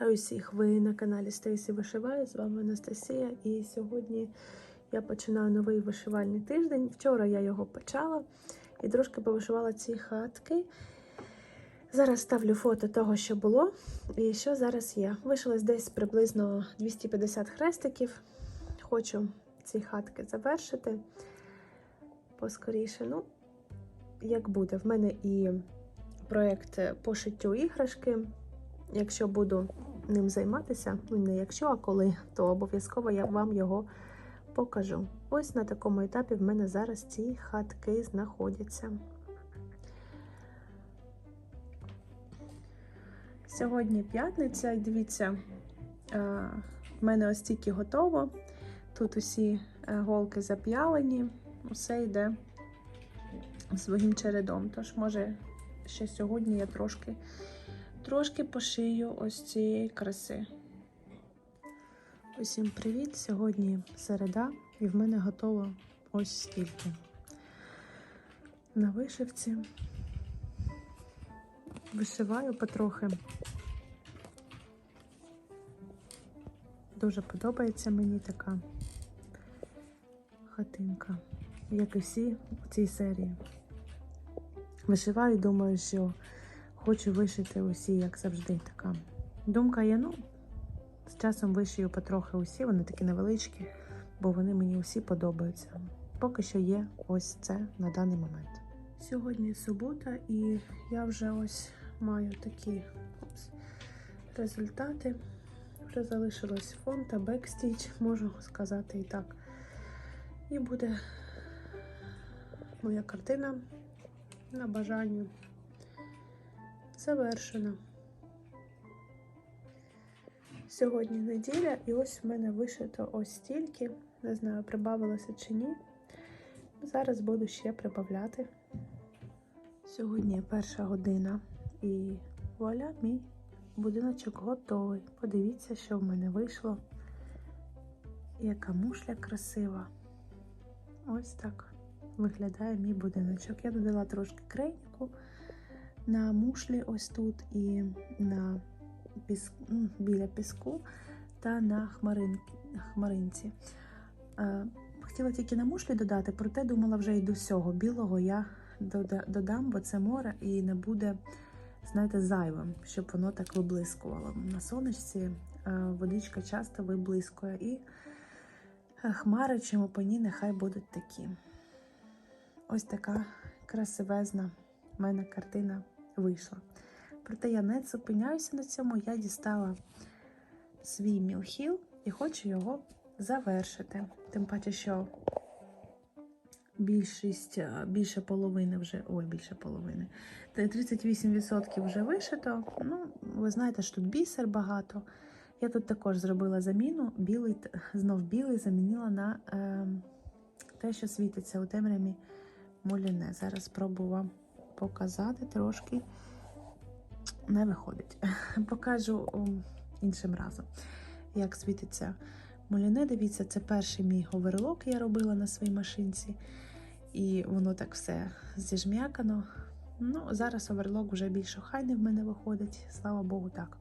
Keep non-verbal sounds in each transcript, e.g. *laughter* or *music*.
Вітаю всіх! Ви на каналі Стейсі Вишиває. З вами Анастасія. І сьогодні я починаю новий вишивальний тиждень. Вчора я його почала і трошки повишивала ці хатки. Зараз ставлю фото того, що було, і що зараз є. Вишилось десь приблизно 250 хрестиків. Хочу ці хатки завершити поскоріше. Ну, як буде, в мене і проєкт по шиттю іграшки. Якщо буду ним займатися, ну не якщо, а коли, то обов'язково я вам його покажу. Ось на такому етапі в мене зараз ці хатки знаходяться. Сьогодні п'ятниця, і дивіться, е, в мене ось тільки готово. Тут усі е, голки зап'ялені, усе йде своїм чередом. Тож, може, ще сьогодні я трошки трошки пошию ось цієї краси. Усім привіт! Сьогодні середа, і в мене готово ось стільки. На вишивці вишиваю потрохи. Дуже подобається мені така хатинка, як і всі в цій серії. Вишиваю, думаю, що Хочу вишити усі, як завжди, така. Думка є, ну, з часом вишию потрохи усі, вони такі невеличкі, бо вони мені усі подобаються. Поки що є ось це на даний момент. Сьогодні субота, і я вже ось маю такі ось, результати. Вже залишилось фон та бекстіч, можу сказати і так. І буде моя картина на бажанню завершено. Сьогодні неділя, і ось в мене вишито ось стільки. Не знаю, прибавилося чи ні. Зараз буду ще прибавляти. Сьогодні перша година, і вуаля, мій будиночок готовий. Подивіться, що в мене вийшло. Яка мушля красива. Ось так виглядає мій будиночок. Я додала трошки крейніку на мушлі ось тут і на піск, біля піску та на хмарин, хмаринці. Хотіла тільки на мушлі додати, проте думала вже і до всього білого я додам, бо це море і не буде, знаєте, зайвим, щоб воно так виблискувало. На сонечці водичка часто виблискує, і хмари чому по ній нехай будуть такі. Ось така красивезна в мене картина вийшла. Проте я не зупиняюся на цьому, я дістала свій мілхіл і хочу його завершити. Тим паче, що більшість, більше половини вже, ой, більше половини, 38% вже вишито. Ну, ви знаєте, що тут бісер багато. Я тут також зробила заміну, білий, знов білий замінила на е, те, що світиться у темряві муліне. Зараз спробую вам показати трошки не виходить. *laughs* Покажу іншим разом, як світиться муліне. Дивіться, це перший мій оверлок я робила на своїй машинці. І воно так все зіжм'якано. Ну, зараз оверлок вже більш охайний в мене виходить, слава Богу, так.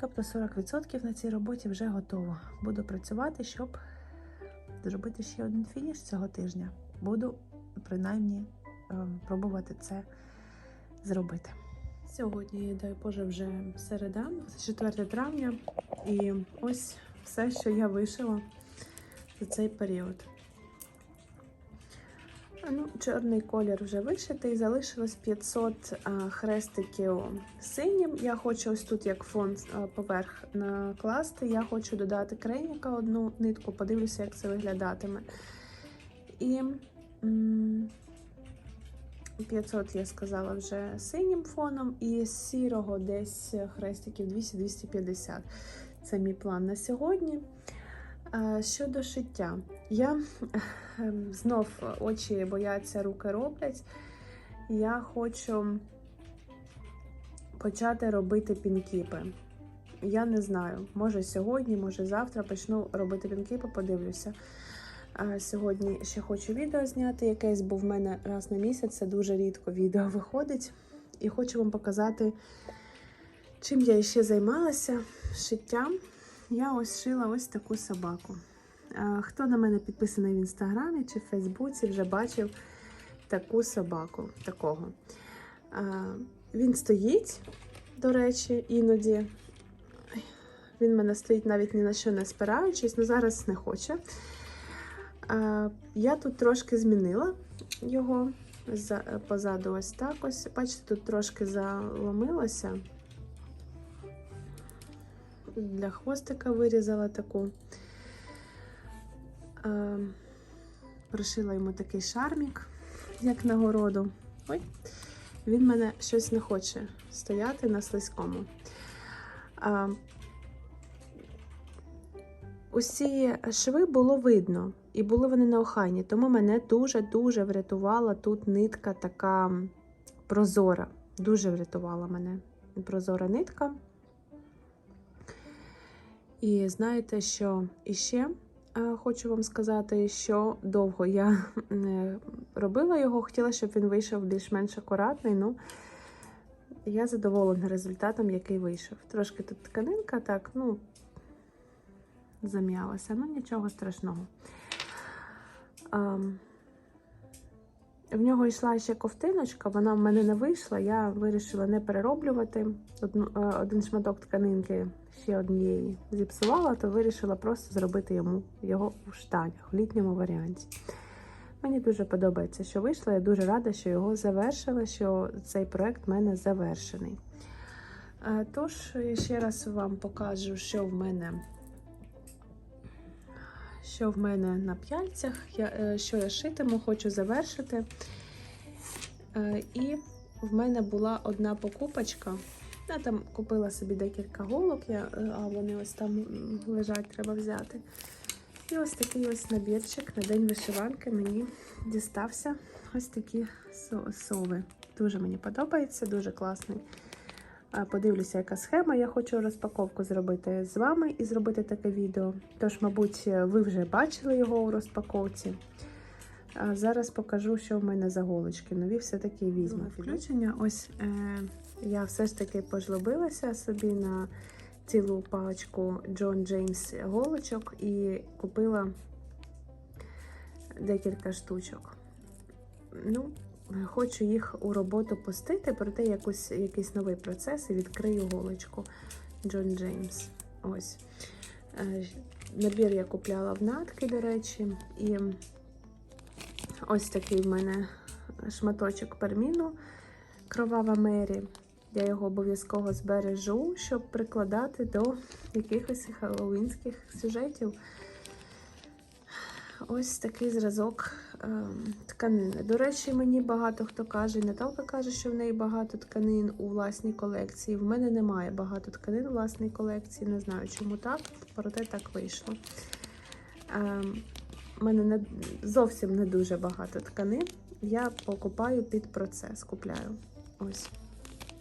Тобто 40% на цій роботі вже готово. Буду працювати, щоб зробити ще один фініш цього тижня. Буду принаймні пробувати це зробити. Сьогодні, дай Боже, вже середа, 4 травня, і ось все, що я вишила за цей період. Ну, Чорний колір вже вишитий, залишилось 500 а, хрестиків синім. Я хочу ось тут, як фон а, поверх накласти. Я хочу додати крейніка одну нитку, подивлюся, як це виглядатиме. І 500, я сказала, вже синім фоном, і сірого десь хрестиків 200-250. Це мій план на сьогодні. Щодо шиття, я ем, знов очі бояться, руки роблять. Я хочу почати робити пінкіпи. Я не знаю, може сьогодні, може завтра почну робити пінкіпи, подивлюся. Сьогодні ще хочу відео зняти якесь, бо в мене раз на місяць це дуже рідко відео виходить. І хочу вам показати, Чим я ще займалася шиттям? Я ось шила ось таку собаку. Хто на мене підписаний в інстаграмі чи в Фейсбуці, вже бачив таку собаку. такого. Він стоїть, до речі, іноді. Він в мене стоїть навіть ні на що не спираючись, але зараз не хоче. Я тут трошки змінила його за- позаду ось так ось. Бачите, тут трошки заломилося. Для хвостика вирізала таку. Пришила йому такий шармік, як нагороду. Ой, він мене щось не хоче стояти на слизькому. Усі шви було видно, і були вони неохайні, тому мене дуже-дуже врятувала тут нитка така прозора. Дуже врятувала мене прозора нитка. І знаєте, що іще е, хочу вам сказати, що довго я не робила його, хотіла, щоб він вийшов більш-менш акуратний. Ну, я задоволена результатом, який вийшов. Трошки тут тканинка, так, ну, зам'ялася, ну нічого страшного. В нього йшла ще ковтиночка, вона в мене не вийшла. Я вирішила не перероблювати одну, е, один шматок тканинки ще однієї зіпсувала, то вирішила просто зробити йому його у штанях в літньому варіанті. Мені дуже подобається, що вийшло. Я дуже рада, що його завершила, що цей проект в мене завершений. Е, Тож, я ще раз вам покажу, що в мене що в мене на п'яльцях, е, що я шитиму, хочу завершити. Е, І в мене була одна покупочка. Я там купила собі декілька голок, е, а вони ось там лежать, треба взяти. І ось такий ось набірчик на день вишиванки мені дістався. Ось такі сови. Дуже мені подобається, дуже класний. Подивлюся, яка схема. Я хочу розпаковку зробити з вами і зробити таке відео. Тож, мабуть, ви вже бачили його у розпаковці. А зараз покажу, що в мене за голочки. Нові все-таки візьму. Включення. Ось е, я все ж таки пожлобилася собі на цілу паличку John James голочок і купила декілька штучок. Ну, Хочу їх у роботу пустити, проте якусь, якийсь новий процес і відкрию голочку Джон Джеймс. Ось. Е, Набір я купляла в натки, до речі, і ось такий в мене шматочок перміну Кровава Мері. Я його обов'язково збережу, щоб прикладати до якихось хеллоуінських сюжетів. Ось такий зразок тканини. До речі, мені багато хто каже, Наталка каже, що в неї багато тканин у власній колекції. В мене немає багато тканин у власній колекції. Не знаю, чому так, проте так вийшло. Ем, У мене не, зовсім не дуже багато тканин. Я покупаю під процес, купляю. Ось.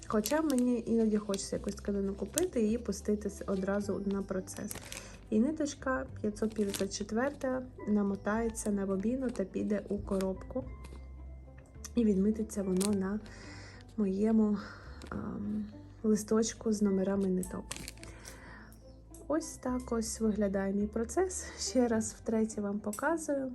Хоча мені іноді хочеться якусь тканину купити і пустити одразу на процес. І ниточка 554 намотається на бобіну та піде у коробку. І відмітиться воно на моєму ем, листочку з номерами ниток. Ось так ось виглядає мій процес. Ще раз втретє вам показую.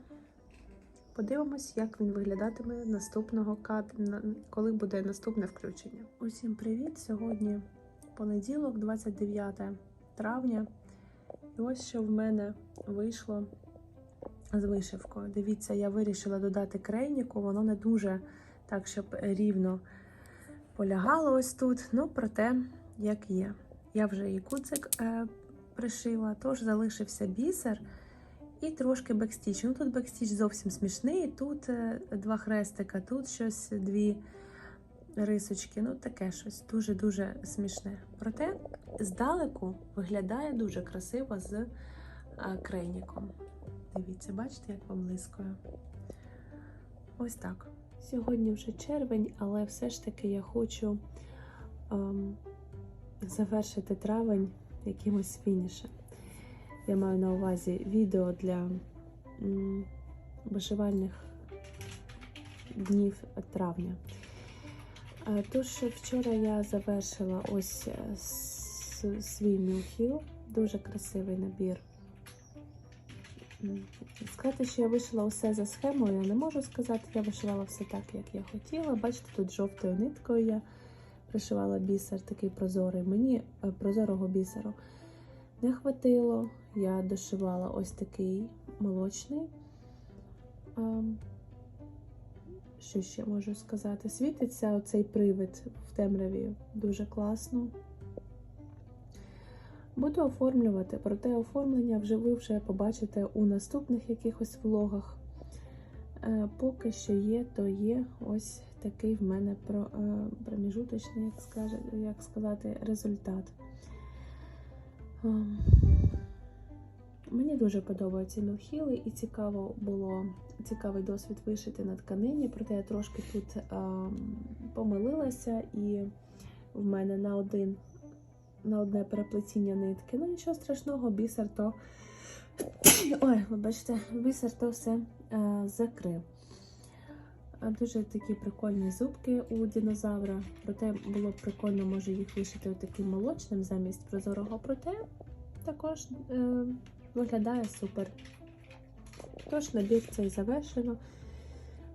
Подивимось, як він виглядатиме наступного кадру, коли буде наступне включення. Усім привіт! Сьогодні понеділок, 29 травня. І ось що в мене вийшло з вишивкою. Дивіться, я вирішила додати крейніку, воно не дуже так, щоб рівно полягало ось тут. Ну, проте, як є. Я вже і куцик е, пришила, тож залишився бісер і трошки бекстіч. Ну тут бекстіч зовсім смішний. Тут е, два хрестика, тут щось дві рисочки. Ну, таке щось дуже-дуже смішне. Проте здалеку виглядає дуже красиво з а, крейніком. Дивіться, бачите, як вам блискою. Ось так. Сьогодні вже червень, але все ж таки я хочу ем, завершити травень якимось фінішем. Я маю на увазі відео для м, вишивальних днів травня. Е, Тож вчора я завершила ось е, свій мілхіл. Дуже красивий набір. Сказати, що я вишила усе за схемою, я не можу сказати. Я вишивала все так, як я хотіла. Бачите, тут жовтою ниткою я пришивала бісер, такий прозорий. Мені е, прозорого бісеру не хватило. Я дошивала ось такий молочний. Ем, Що ще можу сказати? Світиться оцей привид в темряві дуже класно. Буду оформлювати, проте оформлення ви вже побачите у наступних якихось влогах. Е, Поки що є, то є ось такий в мене е, проміжуточний, як, сказати, результат. Мені дуже подобаються мілхіли, і цікаво було цікавий досвід вишити на тканині, проте я трошки тут ем, помилилася, і в мене на один на одне переплетіння нитки. Ну нічого страшного, бісер то. *coughs* Ой, вибачте, бісер то все е, закрив. А Дуже такі прикольні зубки у динозавра. Проте було б прикольно, може, їх вишити таким молочним замість прозорого, проте також е, виглядає супер. Тож набір цей завершено.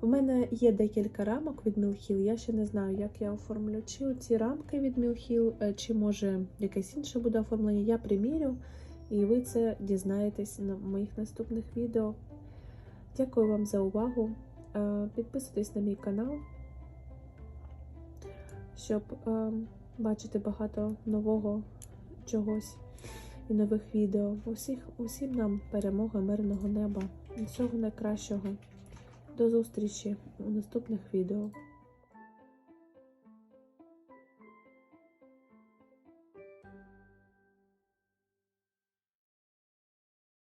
У мене є декілька рамок від Мілхіл. Я ще не знаю, як я оформлю. Чи ці рамки від Мілхіл, чи може якесь інше буде оформлення. Я примірю, і ви це дізнаєтесь на моїх наступних відео. Дякую вам за увагу. Е, Підписуйтесь на мій канал, щоб е, бачити багато нового чогось і нових відео. Усіх, усім нам перемоги, мирного неба. Всього найкращого. До зустрічі у наступних відео.